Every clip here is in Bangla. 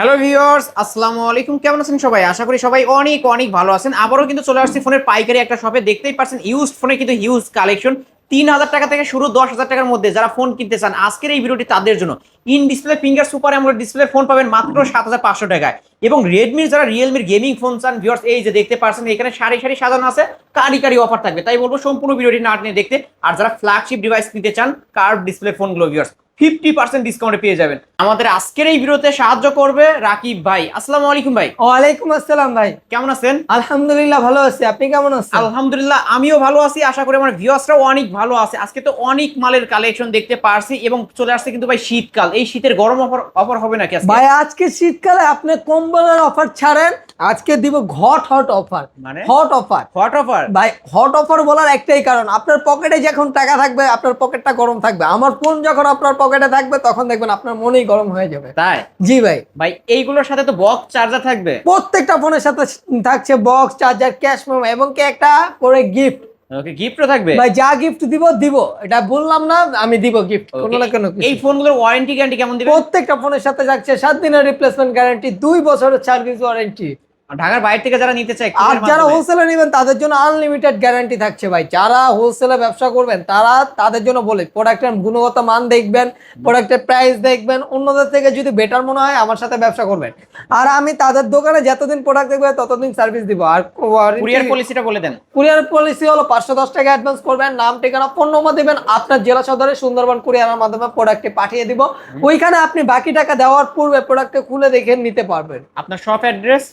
হ্যালো ভিউয়ার্স আসসালামু আলাইকুম কেমন আছেন সবাই? আশা করি সবাই অনেক অনেক ভালো আছেন। আবারও কিন্তু চলে আসছি ফোনের পাইকারি একটা শপে দেখতেই পাচ্ছেন ইউজ ফোনে কিন্তু হিউজ কালেকশন তিন হাজার টাকা থেকে শুরু, দশ হাজার টাকার মধ্যে যারা ফোন কিনতে চান, আজকের এই ভিডিওটি তাদের জন্য। In display finger super AMOLED display phone পাবেন মাত্র সাত হাজার পাঁচশো টাকায়। এবং রেডমির যারা রিয়েলমির গেমিং ফোন চান ভিউয়ার্স এই যে দেখতে পাচ্ছেন, এখানে সারি সারি সাজানো আছে। কারি কারি অফার থাকবে। তাই বলব, সম্পূর্ণ ভিডিওটি না নিয়ে দেখতে। আর যারা ফ্ল্যাগশিপ ডিভাইস নিতে চান কার্ভ ডিসপ্লে ফোনগুলো ভিউয়ার্স ফিফটি পার্সেন্ট ডিসকাউন্টে পেয়ে যাবেন। আমাদের আজকের এই ভিডিওতে সাহায্য করবে রাকিব ভাই। আসসালামু আলাইকুম ভাই। ওয়ালাইকুম আসসালাম ভাই। কেমন আছেন? আলহামদুলিল্লাহ ভালো আছি। আপনি কেমন আছেন? আলহামদুলিল্লাহ আমিও ভালো আছি। আশা করি আমার ভিউয়ার্সরাও অনেক ভালো আছে। আজকে তো অনেক মালের কালেকশন দেখতে পারছি এবং চলে আসছে কিন্তু ভাই শীতকাল। এই শীতের গরম অফার অফার হবে নাকি ভাই আজকে শীতকালে আপনি কম্বলের অফার ছাড়েন আজকে দিব ঘট হট অফার। মানে? Hot offer. Hot offer? ভাই হট অফার বলার একটাই কারণ আপনার পকেটে যখন টাকা থাকবে আপনার পকেটটা গরম থাকবে। আমার ফোন যখন আপনার পকেটে থাকবে তখন দেখবেন আপনার মনেই গরম হয়ে যাবে। তাই? জি ভাই। ভাই এইগুলোর সাথে তো বক্স চার্জার থাকবে। প্রত্যেকটা ফোনের সাথে থাকছে বক্স চার্জার ক্যাশ মেমো এবং কি একটা করে গিফট ওকে গিফটও থাকবে? ভাই যা গিফট দিব দিব। এটা বললাম না আমি দিব গিফট কোনো না কোনো কিছু। এই ফোনগুলোর ওয়ারেন্টি গ্যারান্টি কেমন প্রত্যেকটা ফোনের সাথে থাকছে সাত দিনের রিপ্লেসমেন্ট গ্যারান্টি দুই বছরের সার্ভিস ওয়ারেন্টি ঢাকার বাইরে থেকে যারা নিতে চায় আর যারা? হোলসেলে নেবেন তাদের জন্য আনলিমিটেড গ্যারান্টি থাকছে ভাই। যারা হোলসেলে ব্যবসা করবেন তারা তাদের জন্য বলে প্রোডাক্টের গুণগত মান দেখবেন প্রোডাক্টের প্রাইস দেখবেন অন্যদের থেকে যদি বেটার মনে হয় আমার সাথে ব্যবসা করবেন। আর আমি তাদের দোকানে যতদিন প্রোডাক্ট দেখবে ততদিন সার্ভিস দিব। আর কুরিয়ার পলিসিটা বলে দেন। কুরিয়ার পলিসি হলো পাঁচশো দশ টাকা অ্যাডভান্স করবেন নাম ঠিকানা ফোন নম্বর দিবেন আপনার জেলা সদরে সুন্দরবন কুরিয়ারের মাধ্যমে প্রোডাক্টটি পাঠিয়ে দিব। ওইখানে আপনি বাকি টাকা দেওয়ার পূর্বে প্রোডাক্টটা খুলে দেখে নিতে পারবেন। আপনার শপ অ্যাড্রেস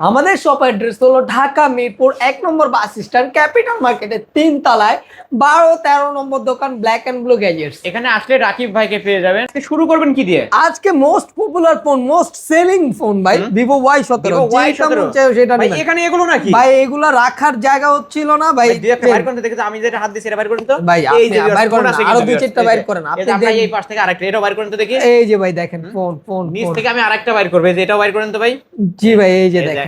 আমাদের শপ অ্যাড্রেস হলো ঢাকা মিরপুর এক নম্বর বাস স্ট্যান্ড ক্যাপিটাল মার্কেটের তিন তলায় বারো তেরো নম্বর দোকান ব্ল্যাক অ্যান্ড ব্লু গ্যাজেটস এখানে আসলে রাকিব ভাইকে পেয়ে যাবেন। শুরু করবেন কি দিয়ে? আজকে most popular phone most selling phone ভাই ভিভো ওয়াই সতেরো। Y17 সেটা এখানে এগুলো নাকি? ভাই এগুলো রাখার জায়গা হচ্ছিল না ভাই। আমি যেটা হাত দিয়েছি এটা বাইর করেন তো। ভাই, বাইর করেন আরও দুই চারটা বাইর করেন, আপনি দেখেন। এই পাশ থেকে আরেকটা এটাও বাইর করেন তো দেখি এই যে ভাই দেখেন ফোন ফোন নিচ থেকে আমি আরেকটা বাইর করব এই যে এটাও বাইর করেন তো ভাই জি ভাই এই যে দেখেন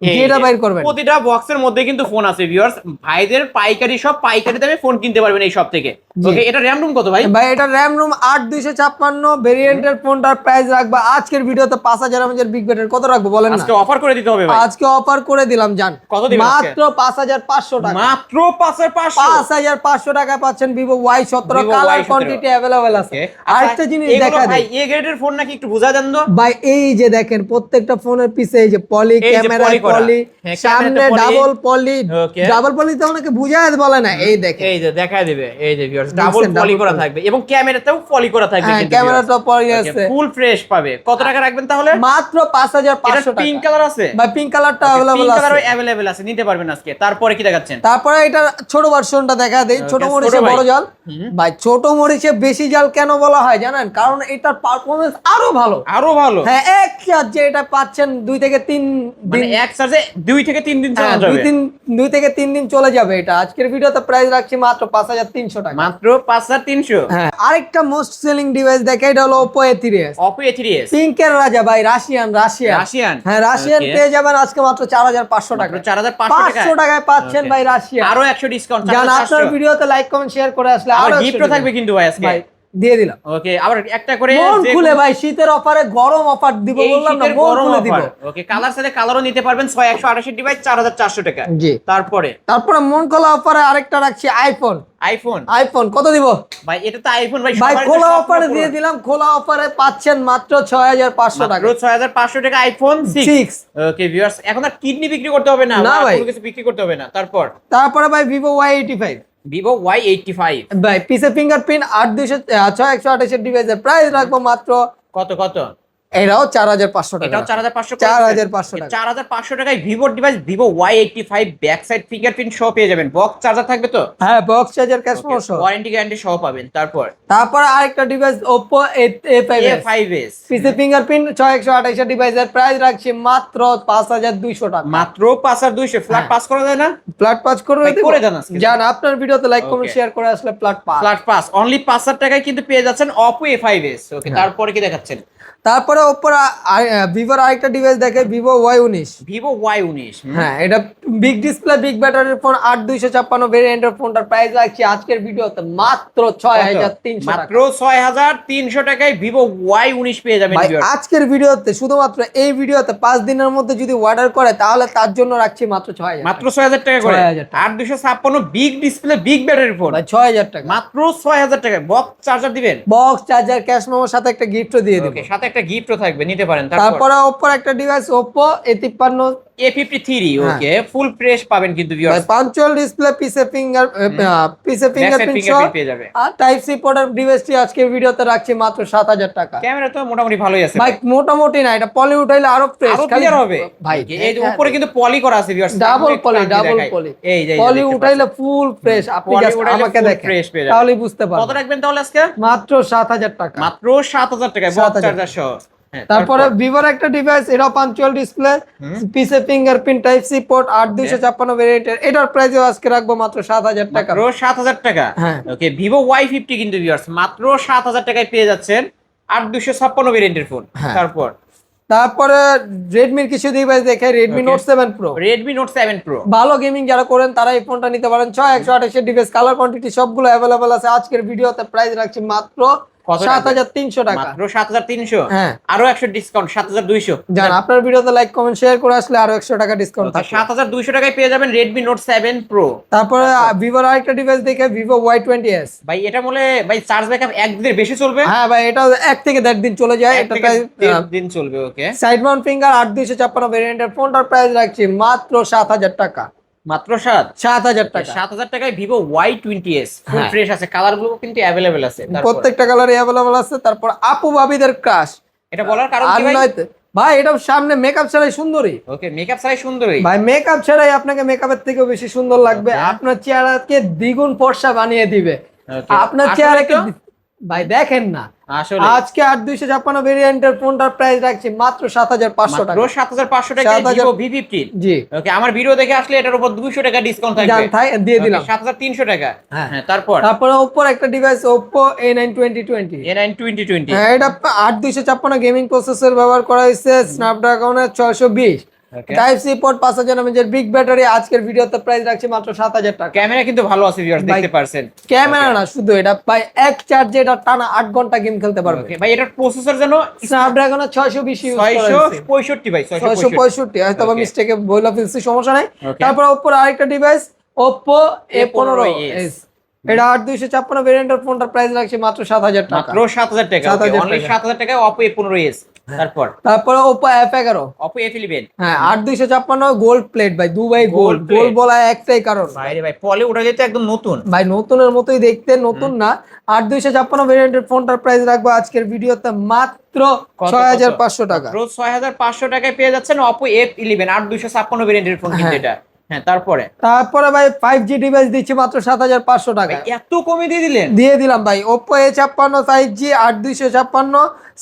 যেটা বাইর করবেন। প্রতিটা বক্সের মধ্যে কিন্তু ফোন আছে ভিউয়ার্স ভাইদের পাইকারি সব পাইকারি দামে ফোন কিনতে পারবেন এই সব থেকে। ওকে এটা র্যাম রুম কত ভাই? ভাই এটা র্যাম রুম আট দুইশো ছাপ্পান্ন ভেরিয়েন্টের ফোনটার প্রাইস রাখব। আজকের ভিডিওতে পাঁচ হাজার বিগ বেটের কত রাখব বলেন না? আজকে অফার করে দিতে হবে ভাই। আজকে অফার করে দিলাম জান। কত দিবেন মাত্র পাঁচ হাজার পাঁচশো টাকা। মাত্র পাঁচ হাজার পাঁচশো। পাঁচ হাজার পাঁচশো টাকা পাচ্ছেন ভিভো ওয়াই সতেরো Vivo কালার কোয়ান্টিটি অ্যাভেলেবেল আছে। আরেকটা আচ্ছা, জিনিস দেখা ভাই এ গ্রেডের ফোন নাকি একটু বোঝা যান তো। ভাই এই যে দেখেন প্রত্যেকটা ফোনের পিছে এই যে পলি ক্যামেরা। পলি হ্যাঁ, সামনে ক্যামেরাতে poly। Double poly Okay. Double poly তো অনেকে বুঝায় বলে না এই দেখেন এই যে দেখা দিবে এই যে ভিউয়ার্স দেখছেন, ডাবল পলি double করা poly। থাকবে এবং ক্যামেরাতেও পলি করা থাকবে হ্যাঁ ক্যামেরাটা পলি আছে ফুল ফ্রেশ পাবে কত টাকা রাখবেন তাহলে মাত্র পাঁচ হাজার এটা পাঁচশো পিঙ্ক টাকা কালার আছে ভাই পিঙ্ক কালারটা অ্যাভেলেবল পিঙ্ক আছে কালারও अवेलेबल আছে নিতে পারবেন আজকে তারপরে কি দেখাচ্ছেন তারপরে এটা ছোট ভার্সনটা দেখা দেই ছোট Okay, মরিচে ছোট ভাই। বড় জাল হুম। ভাই ছোট মরিচে বেশি জাল কেন বলা হয় জানেন কারণ এটার পারফরমেন্স আরো ভালো আরো ভালো হ্যাঁ এক চার্জে এটা পাচ্ছেন দুই থেকে তিন দিন মানে এক চার্জে দুই থেকে তিন দিন হ্যাঁ, দুই যাবে। তিন দুই থেকে তিন দিন চলে যাবে এটা। আজকের ভিডিওতে প্রাইস রাখছি মাত্র পাঁচ হাজার তিনশো টাকা। মাত্র পাঁচ হাজার তিনশো। হ্যাঁ আরেকটা মোস্ট সেলিং ডিভাইস দেখে এটা হলো ওপো এ থ্রি পিঙ্কের রাজা ভাই রাশিয়ান রাশিয়ান রাশিয়ান হ্যাঁ রাশিয়ান পেয়ে যাবেন আজকে মাত্র চার হাজার পাঁচশো টাকা চার হাজার পাঁচশো টাকা টাকায় পাচ্ছেন ভাই রাশিয়ান আরও একশো ডিসকাউন্ট জান আপনার ভিডিওতে লাইক কমেন্ট শেয়ার করে আসলে আর গিফটও থাকবে কিন্তু ভাই আজকে। দিয়ে দিলাম। ওকে আবার একটা করে মন খুলে ভাই শীতের অফারে গরম অফার দিব বললাম না মন খুলে দিব। ওকে কালার সাথে কালারও নিতে পারবেন ছয় একশো আঠাশি ডিভাইস চার হাজার চারশো টাকা। জি। তারপরে? তারপরে মন খোলা অফারে আরেকটা রাখছি আইফোন আইফোন আইফোন কত দিব? ভাই এটা তো আইফোন ভাই ভাই খোলা অফারে দিয়ে দিলাম খোলা অফারে পাচ্ছেন মাত্র ছয় হাজার পাঁচশো টাকা মাত্র ছয় হাজার পাঁচশো টাকা iPhone six six okay viewers এখন আর কিডনি বিক্রি করতে হবে না। না ভাই। কিছু বিক্রি করতে হবে না। তারপর? তারপরে ভাই Vivo Y eighty five Vivo Y eighty five ভাই পিসের ফিঙ্গারপ্রিন্ট আট দুইশো ছয় একশো আঠাশের ডিভাইসের প্রাইস রাখব মাত্র কত কত? এটাও চার হাজার পাঁচশো টাকা চার হাজার পাঁচশো 4,500 টাকা। চার হাজার পাঁচশো টাকায় ভিভোর device Vivo Y eighty five back side fingerprint সহ পেয়ে যাবেন। বক্স চার্জার থাকবে তো? হ্যাঁ বক্স চার্জার ক্যাশ সহ ওয়ারেন্টি গ্যারান্টি সহ পাবেন। তারপর? তারপরে আরেকটা device Oppo A five A five S পিসে ফিঙ্গারপ্রিন্ট ছয় একশো আঠাশের ডিভাইসের প্রাইস রাখছি মাত্র পাঁচ হাজার দুইশো টাকা। মাত্র পাঁচ আর দুইশো। ফ্ল্যাট। পাস করা যায় না? প্লাট পাঁচ করে করে দেন। জান আপনার ভিডিওতে লাইক কমেন্ট শেয়ার করে আসলে flat pass flat pass only পাঁচ হাজার টাকায় কিন্তু পেয়ে যাচ্ছেন Oppo A five S okay. তারপরে কি দেখাচ্ছেন? তারপরে ওপর ভিভোর আরেকটা ডিভাইস দেখে ভিভো ওয়াই উনিশ। ভিভো ওয়াই উনিশ হ্যাঁ এটা বিগ ডিসপ্লে বিগ ব্যাটারির ফোন আট দুইশো ছাপ্পান্ন ভেরিয়েন্টের ফোনটার প্রাইস রাখছি আজকের ভিডিওতে মাত্র ছয় হাজার তিনশো মাত্র ছয় হাজার তিনশো টাকায় ভিভো ওয়াই উনিশ পেয়ে যাবেন ভাই আজকের ভিডিওতে শুধুমাত্র এই ভিডিওতে পাঁচ দিনের মধ্যে যদি অর্ডার করে তাহলে তার জন্য রাখছি মাত্র ছয় হাজার মাত্র ছয় হাজার টাকা করে? 6,000 আট দুশো ছাপ্পান্ন big display big battery phone ছয় হাজার টাকা। মাত্র ছয় হাজার টাকায়। বক্স চার্জার দিবেন? বক্স চার্জার ক্যাশ মেমোর সাথে একটা গিফটও দিয়ে দিব। সাথে একটা গিফটও থাকবে নিতে পারেন তারপর। ওপ্পোর একটা ডিভাইস ওপ্পো এ তিপ্পান্ন এ ফিফটি থ্রি হ্যাঁ। ওকে ফুল ফ্রেশ পাবেন কিন্তু পাঞ্চুয়াল ডিসপ্লে পিসে ফিঙ্গার পিসে Backside ফিঙ্গারপ্রিন্ট সহ। পেয়ে যাবে। আর টাইপ সি পোর্টের ডিভাইসটি আজকের ভিডিওতে রাখছি মাত্র সাত হাজার টাকা। ক্যামেরা তো মোটামুটি ভালোই আছে ভাই মোটামুটি না এটা পলি উঠাইলে আরও ফ্রেশ ক্লিয়ার হবে। ভাই এই যে উপরে কিন্তু পলি করা আছে viewers। Double poly double poly এই যে পলি উঠাইলে ফুল ফ্রেশ আপনি just আমাকে দেখেন। তাহলেই বুঝতে পাচ্ছেন। কত রাখবেন তাহলে আজকে? মাত্র সাত হাজার টাকা। মাত্র সাত হাজার টাকায়। 7,000 বক্স চার্জার সহ। হ্যাঁ, তারপরে ভিভোর একটা ডিভাইস এটা পাঞ্চুয়াল ডিসপ্লে পিসে ফিঙ্গারপ্রিন্ট টাইপ সি পোর্ট আট দুইশো ছাপ্পান্ন ভেরিয়েন্টের এটার প্রাইসও আজকে রাখব মাত্র সাত হাজার টাকা। সাত হাজার টাকা? হ্যাঁ। ওকে ভিভো ওয়াই ফিফটি কিন্তু ভিউয়ার্স মাত্র সাত হাজার টাকায় পেয়ে যাচ্ছেন আট দুশো ছাপ্পান্ন ভেরিয়েন্টের ফোন হ্যাঁ। তারপর? তারপরে রেডমির কিছু ডিভাইস দেখে Redmi. Note seven Pro Redmi Note seven Pro ভালো গেমিং যারা করেন তারা এই ফোনটা নিতে পারেন। ছয় একশো আঠাশের ডিভাইস কালার কোয়ান্টিটি সবগুলো অ্যাভেলেবেল আছে। আজকের ভিডিওতে প্রাইস রাখছি মাত্র হ্যাঁ। আরও একশো ডিসকাউন্ট সাত হাজার দুইশো। জান আপনার ভিডিওতে লাইক কমেন্ট শেয়ার করে আসলে আরও একশো টাকা ডিসকাউন্ট সাত হাজার দুইশো টাকায় পেয়ে যাবেন রেডমি নোট সেভেন প্রো তারপরে ভিভোর আরেকটা ডিভাইস দেখে ভিভো ওয়াই টোয়েন্টি এস ভাই এটা বলে ভাই চার্জ ব্যাকআপ এক দিনের বেশি চলবে? হ্যাঁ ভাই এটা এক থেকে দেড় দিন চলে যায় এক এটা দিন চলবে ওকে। সাইড মাউন্ট ফিঙ্গার আট দুইশো ছাপ্পান্ন ভেরিয়েন্টের ফোনটার প্রাইস রাখছি মাত্র সাত হাজার টাকা। মাত্র সাত? সাত হাজার টাকা। সাত হাজার টাকায় Vivo Y twenty S. Fresh আছে। কালারগুলো কিন্তু অ্যাভেলেবেল আছে। প্রত্যেকটা কালার অ্যাভেলেবল আছে। তারপর আপু বাবিদের ক্রাশ এটা বলার কারণ কি ভাই? ভাই এটা সামনে মেকআপ ছাড়াই সুন্দরী। ওকে মেকআপ ছাড়াই সুন্দরী। ভাই মেকআপ ছাড়াই আপনাকে মেকআপের থেকেও বেশি সুন্দর লাগবে. আপনার চেহারাকে দ্বিগুণ ফর্সা বানিয়ে দিবে। আপনার চেহারাকে ভাই দেখেন না। আসলে। আজকে আট দুইশো ছাপ্পান্ন ভেরিয়েন্টের ফোনটার প্রাইস রাখছি মাত্র সাত হাজার পাঁচশো টাকা। সাত হাজার পাঁচশো টাকা ভি ফিফটিন জি। ওকে আমার ভিডিও দেখে আসলে এটার উপর দুইশো টাকা ডিসকাউন্ট থাকবে। দিয়ে দিলাম। সাত হাজার তিনশো টাকা। হ্যাঁ। হ্যাঁ তারপর? তারপরে ওপ্পোর একটা device Oppo A nine twenty twenty A nine twenty twenty এটা আট দুইশো ছাপ্পান্ন গেমিং প্রসেসর ব্যবহার করা হয়েছে স্ন্যাপড্রাগনের ছয়শো বিশ. টাইপ সি পোর্ট পাঁচ হাজার এমএজের বিগ ব্যাটারি আজকের ভিডিওতে প্রাইস রাখছি মাত্র সাত হাজার টাকা। ক্যামেরা কিন্তু ভালো আছে ভিউয়ার্স দেখতে পারছেন। ক্যামেরা না শুধু এটা। ভাই এক চার্জে এটা টানা আট ঘণ্টা গেম খেলতে পারবে। ভাই এটার প্রসেসর যেন ছয়শো বিশ ইউজ ছয়শো পঁয়ষট্টি ভাই ছয়শো ছয়শো পঁয়ষট্টি। হয়তো বা Okay. মিস্টেকে বইলা ফেলছি সমস্যা নাই। তারপর ওপ্পোর আরেকটা ডিভাইস পনেরো A15s এটা আট দুইশো ছাপ্পান্ন ভেরিয়েন্টের ফোনটার প্রাইস রাখছি মাত্র সাত হাজার টাকা। মাত্র সাত হাজার টাকা 7,000। সাত হাজার টাকা অপো এ পনেরো এস তারপর? তারপরে ওপ্পো এফ এগারো। অপো এ ইলেভেন হ্যাঁ আট দুইশো ছাপ্পান্ন গোল্ড প্লেট ভাই দুবাই গোল্ড গোল্ড। বলা একটাই কারণ। বাইরে ভাই পলে উঠা যেতে একদম নতুন। ভাই নতুনের মতোই দেখতে নতুন না। আট দুইশো ছাপ্পান্ন ভেরিয়েন্টের ফোনটার প্রাইস রাখব আজকের ভিডিওতে মাত্র ছয় হাজার? পাঁচশো টাকা। রোজ ছয় হাজার পাঁচশো টাকায় পেয়ে যাচ্ছেন অপো এফ ইলেভেন আট দুইশো ছাপ্পান্ন ভেরিয়েন্টের ফোন কিন্তু হ্যাঁ। এটা। হ্যাঁ তারপরে? তারপরে ভাই ফাইভ জি ডিভাইস দিচ্ছি মাত্র সাত হাজার পাঁচশো টাকা এত কমে দিয়ে দিলেন? দিয়ে দিলাম ভাই। ওপ্পো এ ছাপ্পান্ন ফাইভ জি আট দুইশো ছাপ্পান্ন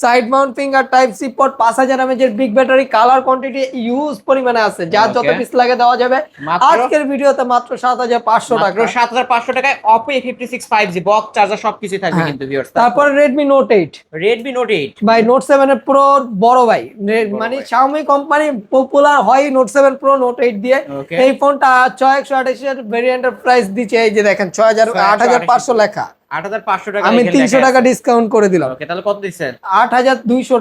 side mount finger type C port পাঁচ হাজার এমএজের big battery colour quantity use পরিমাণে আছে। যার যত পিস লাগে দেওয়া যাবে। আজকের ভিডিওতে মাত্র সাত হাজার পাঁচশো টাকা। সাত হাজার পাঁচশো টাকায় Oppo A fifty six five G box charger সবকিছু থাকবে হ্যাঁ। কিন্তু তারপরে? Redmi Note eight Redmi Note eight ভাই নোট সেভেন এর প্রো বড় ভাই। মানে। শাওমি কোম্পানি পপুলার হয় Note seven Pro Note eight দিয়ে। Okay. এই ফোনটা ছয় একশো আঠাশের ভেরিয়েন্টের প্রাইস দিচ্ছে। এই যে দেখেন ছয় হাজার আট হাজার পাঁচশো লেখা। আট হাজার পাঁচশো টাকা আমি তিনশো টাকা ডিসকাউন্ট করে দিলাম। ওকে তাহলে কত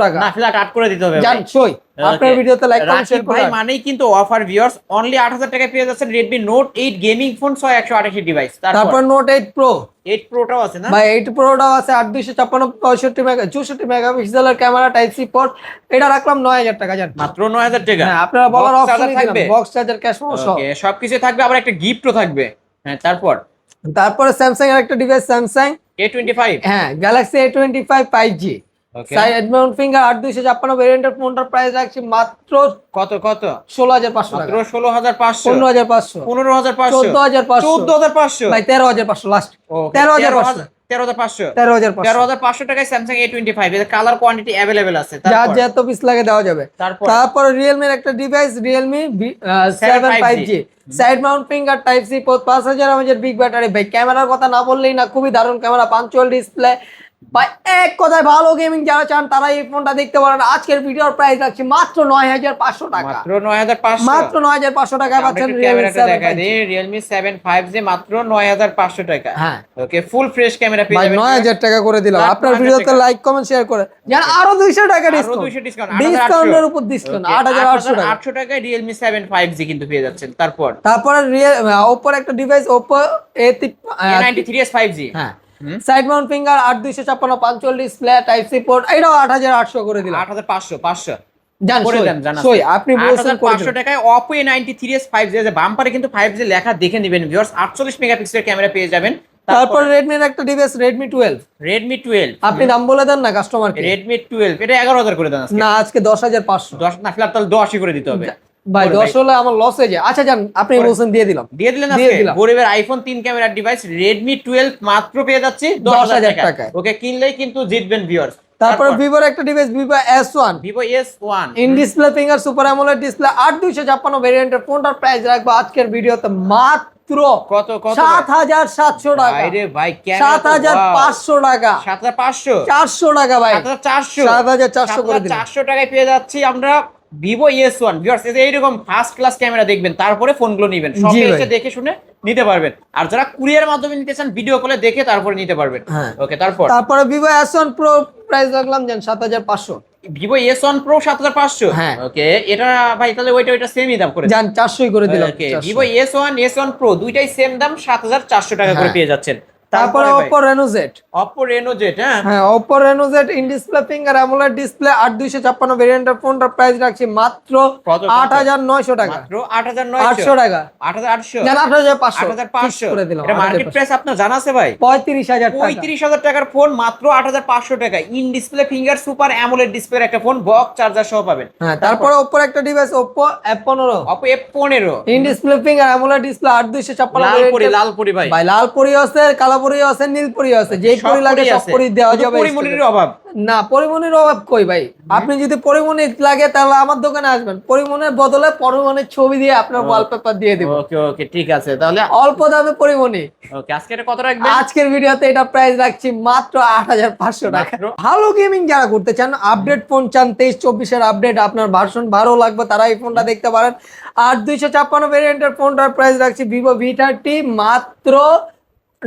টাকা। না ফ্ল্যাট আট করে দিতে হবে জান ভাই। সই। আপনার ভিডিওতে লাইক কমেন্ট শেয়ার ভাই মানেই কিন্তু অফার ভিউয়ার্স অনলি টাকায় পেয়ে যাচ্ছেন গেমিং ফোন ছয় একশো আঠাশি ডিভাইস তারপর? প্রোটাও আছে না? ভাই প্রোটাও মেগা মেগাপিক্সেলের ক্যামেরা টাইপ সি পোর্ট এটা রাখলাম নয় হাজার টাকা জান মাত্র নয় হাজার টাকা। হ্যাঁ আপনারা বলার অপশন থাকবে? বক্স চার্জার ক্যাশ ওকে সবকিছু থাকবে আবার একটা গিফটও থাকবে। হ্যাঁ তারপর? তারপরে স্যামসাং এর একটা device Samsung A twenty five হ্যাঁ Galaxy A twenty five five G finger আট দুইশো ছাপ্পান্ন ভেরিয়েন্টের ফোনটার প্রাইস রাখছি মাত্র কত কত? ষোলো হাজার পাঁচশো মাত্র ষোলো হাজার পাঁচশো। পনেরো হাজার পাঁচশো। পনেরো হাজার পাঁচশো। চোদ্দ হাজার পাঁচশো। চোদ্দ হাজার পাঁচশো। ভাই তেরো হাজার পাঁচশো লাস্ট তেরো হাজার পাঁচশো। তেরো হাজার পাঁচশো। তেরো হাজার তেরো হাজার পাঁচশো টাকায় স্যামসাং এ টোয়েন্টি ফাইভ এর কালার কোয়ান্টিটি অ্যাভেলেবেল আছে। যার তারপর? যত পিস লাগে দেওয়া যাবে। তারপর? রিয়েলমির একটা device Realme seven five G side mount finger type C পাঁচ হাজার বিগ ব্যাটারি ভাই ক্যামেরার কথা না বললেই না খুবই দারুণ ক্যামেরা পাঞ্চুয়াল ডিসপ্লে ভাই এক কথায় ভালো গেমিং যারা চান তারা এই ফোনটা দেখতে পারেন। আজকের ভিডিওর প্রাইস রাখছি মাত্র নয় হাজার পাঁচশো টাকা। মাত্র নয় হাজার পাঁচশো। মাত্র নয় হাজার পাঁচশো টাকা পাচ্ছেন রিয়েলমি সেভেন ফাইভ জি মাত্র নয় হাজার পাঁচশো টাকা। হ্যাঁ। ওকে ফুল ফ্রেশ ক্যামেরা পেয়ে যাবেন। নয় হাজার টাকা করে দিলাম। আপনার 9,000 ভিডিওতে লাইক কমেন্ট শেয়ার করে। যান আরও দুইশো টাকা আরও ডিসকাউন্ট 200 ডিসকাউন্ট ডিসকাউন্টের উপর ডিসকাউন্ট আট হাজার আটশো টাকা। আটশো টাকায় রিয়েলমি সেভেন ফাইভ জি কিন্তু পেয়ে যাচ্ছেন। তারপর? তারপরে রিয়েল ওপোর একটা device Oppo A ninety three S five G হ্যাঁ। সাইড মাউন্ট ফিঙ্গার আট দুইশো ছাপ্পান্ন পাঞ্চুয়াল ডিসপ্লে টাইপ সি পোর্ট এটাও আট হাজার আটশো করে দিলাম। আট হাজার পাঁচশো পাঁচশো। আপনি বলছেন টাকায় Oppo ninety three S five G বাম্পারে কিন্তু ফাইভ জি লেখা দেখে নেবেন ভিউয়ার্স আটচল্লিশ মেগাপিক্সেলের ক্যামেরা পেয়ে যাবেন। তারপর রেডমির একটা device Redmi twelve Redmi twelve আপনি দাম বলে দেন না কাস্টমারকে রেডমি টুয়েলভ এটা এগারো হাজার করে দেন আজকে। না আজকে দশ হাজার পাঁচশো। দশ না তাহলে দশই করে দিতে হবে। ভাই বলে দশ হলে আমার লস হয়ে যায়। আচ্ছা জান আপনি বলছেন দিয়ে দিলাম। দিয়ে দিলেন আজকে? গরিবের আইফোন তিন ক্যামেরার ডিভাইস রেডমি টুয়েলভ মাত্র পেয়ে যাচ্ছি দশ হাজার 10,000 টাকায়। ওকে কিনলেই কিন্তু জিতবেন ভিউয়ার্স তারপর ভিভোর একটা device Vivo S one Vivo S one in display finger super AMOLED display আট দুইশো ছাপ্পান্ন ভেরিয়েন্টের ফোনটার প্রাইস রাখব আজকের ভিডিওতে মাত্র কত কত সাত হাজার সাতশো টাকা। ভাই সাত হাজার পাঁচশো টাকা। সাত হাজার পাঁচশো? চারশো টাকা ভাই। সাত হাজার চারশো। সাত হাজার চারশো করে চারশো টাকায় পেয়ে যাচ্ছি আমরা। ভিভো এস ওয়ান ভিউয়ার্স এইরকম ফার্স্ট ক্লাস ক্যামেরা দেখবেন তারপরে ফোনগুলো নিবেন। সব এসে দেখে শুনে নিতে পারবেন। আর যারা কুরিয়ার মাধ্যমে নিতে চান ভিডিও কলে দেখে তারপরে নিতে পারবেন। হ্যাঁ। ওকে তারপর? তারপরে Vivo S one Pro price রাখলাম জান সাত হাজার পাঁচশো। ভিভো এস ওয়ান প্রো সাত হাজার পাঁচশো? হ্যাঁ। ওকে এটা ভাই তাহলে ওইটা ওইটা সেমই দাম করে জান চারশোই করে দিলাম okay 400 Vivo S one S one Pro দুইটাই সেম দাম সাত হাজার চারশো টাকা করে হ্যাঁ। পেয়ে যাচ্ছেন। তারপরে Oppo Reno Z Oppo Reno Z হ্যাঁ? হ্যাঁ Oppo Reno Z in display finger AMOLED display আট দুইশো ছাপ্পান্ন ভেরিয়েন্টের ফোনটার প্রাইস রাখছি মাত্র কত, কত? আট হাজার নয়শো টাকা। মাত্র আট হাজার আটশো নয়শো টাকা। আট হাজার আটশো? জান আট হাজার পাঁচশো। আট হাজার পাঁচশো? করে দিলাম এটা মার্কেট প্রাইস আপনার জানা আছে ভাই? পঁয়ত্রিশ হাজার টাকা। পঁয়ত্রিশ হাজার টাকার ফোন মাত্র আট হাজার পাঁচশো টাকা। In display finger super AMOLED display একটা ফোন বক্স চার্জার সহ পাবেন। হ্যাঁ তারপরে ওপোর একটা ডিভাইস এফ পনেরো। অপো এফ পনেরো। In display finger AMOLED display আট দুইশো ছাপ্পান্ন লালপুরি variant-এর- লালপুরি ভাই। ভাই লাল পরি আছে কালো পরি আছে নীল পরি আছে যে পরি লাগে সব পরি দেওয়া যাবে পরিমণির অভাব। না পরিমণির অভাব কই ভাই? আপনি যদি পরিমণি লাগে তাহলে আমার দোকানে আসবেন। পরিমণের বদলে পরিমণির ছবি দিয়ে আপনার ওয়ালপেপার দিয়ে দিব। ওকে ওকে ঠিক আছে। তাহলে অল্প দামে পরিমণি। ওকে আজকে এটা কত রাখবেন? আজকের ভিডিওতে এটা প্রাইস রাখছি মাত্র আট হাজার পাঁচশো টাকা। ভালো গেমিং যারা করতে চান আপডেট ফোন চান তেইশ চব্বিশের আপডেট আপনার ভার্সন ভালো লাগবে তারা এই ফোনটা দেখতে পারেন। আর দুইশো ছাপ্পান্ন ভেরিয়েন্টের ফোনটার প্রাইস রাখছি ভিভো ভি থার্টি মাত্র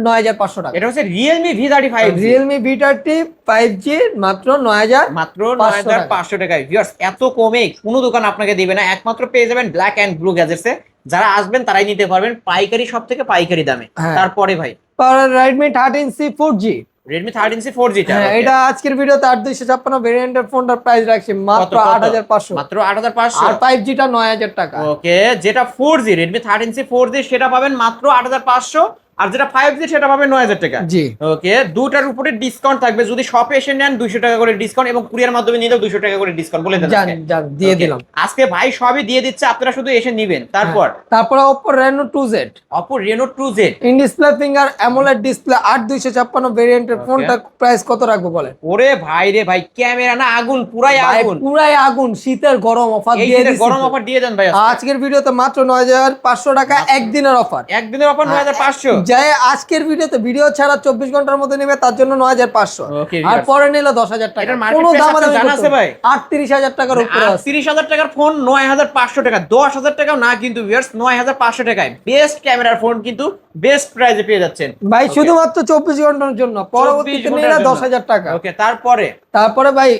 নয় হাজার পাঁচশো টাকা। এটা হচ্ছে Realme V thirty five Realme V thirty five G মাত্র নয় হাজার মাত্র 500 নয় হাজার টাকা। পাঁচশো টাকায়। ভিউয়ার্স এত কমে কোনো দোকান আপনাকে দিবে না। একমাত্র পেয়ে যাবেন ব্ল্যাক অ্যান্ড ব্লু গ্যাজেটসে যারা আসবেন তারাই নিতে পারবেন পাইকারি সব থেকে পাইকারি দামে। হ্যাঁ। তারপরে ভাই? Redmi thirteen C four G Redmi thirteen C four জিটা হ্যাঁ এটা আজকের ভিডিওতে আট দুইশো ছাপ্পান্ন ভেরিয়েন্টের ফোনটার প্রাইস রাখছি মাত্র আট হাজার পাঁচশো। মাত্র আট হাজার পাঁচশো? আর ফাইভ জিটা নয় হাজার টাকা। ওকে যেটা four G Redmi thirteen C four G সেটা পাবেন মাত্র আট হাজার পাঁচশো। আর যেটা ফাইভ জি সেটা পাবেন নয় হাজার টাকা। জি। ওকে দুটার উপরে ডিসকাউন্ট থাকবে। যদি শপে এসে নেন দুইশো টাকা করে ডিসকাউন্ট এবং কুরিয়ার মাধ্যমে নিলেও দুইশো টাকা করে ডিসকাউন্ট বলে দেন দিয়ে দিলাম। আজকে ভাই সবই দিয়ে দিচ্ছে আপনারা শুধু এসে নিবেন। তারপর? তারপরে Oppo Reno two Z Oppo Reno two Z in display finger AMOLED display আট দুইশো ছাপ্পান্ন ভেরিয়েন্টের. ফোনটা প্রাইস কত রাখব বলে ওরে ভাই রে ভাই ক্যামেরা না আগুন পুরাই আগুন। পুরাই আগুন শীতের গরম অফার দিয়ে দিচ্ছি গরম অফার দিয়ে দেন ভাই আজকে। আজকের ভিডিওতে মাত্র নয় হাজার পাঁচশো টাকা একদিনের অফার একদিনের অফার নয় হাজার পাঁচশো। যে আজকের ভিডিওতে ভিডিও ছাড়া চব্বিশ ঘণ্টার মধ্যে নেবে তার জন্য নয় হাজার পাঁচশো। আর. পরে নিলে দশ হাজার টাকা। কোনো দাম আছে ভাই? আটত্রিশ হাজার টাকার উপরে তিরিশ হাজার টাকার ফোন নয় হাজার পাঁচশো টাকা দশ হাজার টাকাও না কিন্তু ভিউয়ার্স নয় হাজার পাঁচশো টাকায়। বেস্ট ক্যামেরার ফোন কিন্তু বেস্ট প্রাইসে পেয়ে যাচ্ছেন। ভাই শুধুমাত্র চব্বিশ ঘণ্টার জন্য পরবর্তীতে নিলে দশ হাজার টাকা। ওকে তারপরে? তারপরে ভাই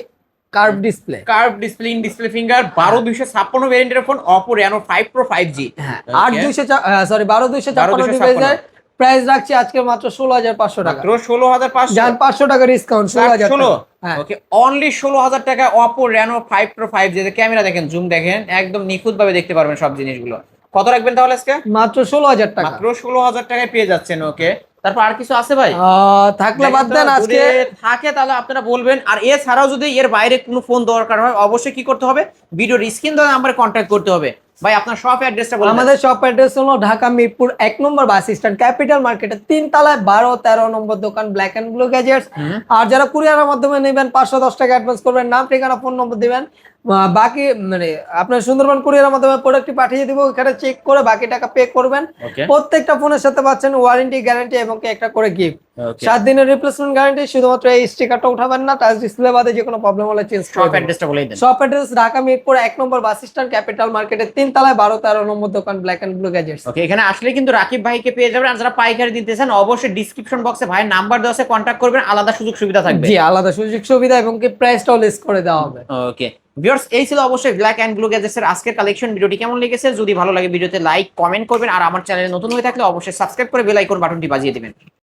curve display curve display in display finger বারো দুইশো ছাপ্পান্ন ভেরিয়েন্টের phone Oppo Reno five Pro five G হ্যাঁ আট দুইশো সরি বারো দুইশো ছাপ্পান্ন 12,256 ডিভাইসের প্রাইস রাখছি আজকে মাত্র ষোলো হাজার পাঁচশো টাকা। ষোলো হাজার পাঁচশো। পাঁচশো টাকা ডিসকাউন্ট ষোলো হাজার ষোলো হ্যাঁ। ওকে অনলি ষোলো হাজার টাকা Oppo Reno five Pro five G camera দেখেন জুম দেখেন একদম নিখুঁত ভাবে দেখতে পারবেন সব জিনিসগুলো। কত রাখবেন তাহলে আজকে? মাত্র ষোলো হাজার টাকা। মাত্র ষোলো হাজার টাকায় পেয়ে যাচ্ছেন ওকে তারপর আর কিছু আছে ভাই? থাকলে বাদ দেন আজকে। থাকে তাহলে আপনারা বলবেন। আর এছাড়াও যদি এর বাইরে কোনো ফোন দরকার হয় অবশ্যই কি করতে হবে? ভিডিওর স্ক্রিন দেওয়া নাম্বারে কন্ট্যাক্ট করতে হবে। ভাই আপনার শপ অ্যাড্রেসটা বলুন আমাদের শপ অ্যাড্রেস হলো ঢাকা মিরপুর এক নম্বর বাস স্ট্যান্ড ক্যাপিটাল মার্কেটের তিন তলায় বারো তেরো নম্বর দোকান ব্ল্যাক অ্যান্ড ব্লু গ্যাজেটস আর যারা কুরিয়ারের মাধ্যমে নেবেন পাঁচশো দশ টাকা অ্যাডভান্স করবেন নাম ঠিকানা ফোন নম্বর দিবেন। বাকি মানে আপনার সুন্দরবন কুরিয়ারের মাধ্যমে প্রোডাক্টটি পাঠিয়ে দিব ওখানে চেক করে বাকি টাকা পে করবেন। প্রত্যেকটা ফোনের সাথে পাচ্ছেন ওয়ারেন্টি গ্যারান্টি এবং একটা করে গিফট সাত দিনের রিপ্লেসমেন্ট গ্যারান্টি শুধুমাত্র এই স্টিকারটা উঠাবেন না টাচ ডিসপ্লে বাদে যে কোনো প্রবলেম হলে চেঞ্জ শপ করে অ্যাড্রেসটা বলে দেন। শপ অ্যাড্রেস ঢাকা মিরপুর এক নম্বর বাস স্ট্যান্ড ক্যাপিটাল মার্কেটের তিন তলায় বারো তেরো নম্বর দোকান black and blue gadgets okay এখানে আসলে কিন্তু রাকিব ভাইকে পেয়ে যাবেন। আর যারা পাইকারি দিতে চান অবশ্যই ডিসক্রিপশন বক্সে ভাইয়ের নাম্বার দেওয়া আছে কন্ট্যাক্ট করবেন। আলাদা সুযোগ সুবিধা থাকবে। জি আলাদা সুযোগ সুবিধা এবং কি প্রাইসটাও লিস্ট করে দেওয়া হবে। ওকে ভিউয়ার্স এই ছিল অবশ্যই ব্ল্যাক অ্যান্ড ব্লু গ্যাজেটসের আজকের কালেকশন ভিডিওটি কেমন লেগেছে? যদি ভালো লাগে ভিডিওতে লাইক কমেন্ট করবেন। আর আমার চ্যানেলে নতুন হয়ে থাকলে অবশ্যই সাবস্ক্রাইব করে বেল আইকন বাটনটি বাজিয়ে দিবেন।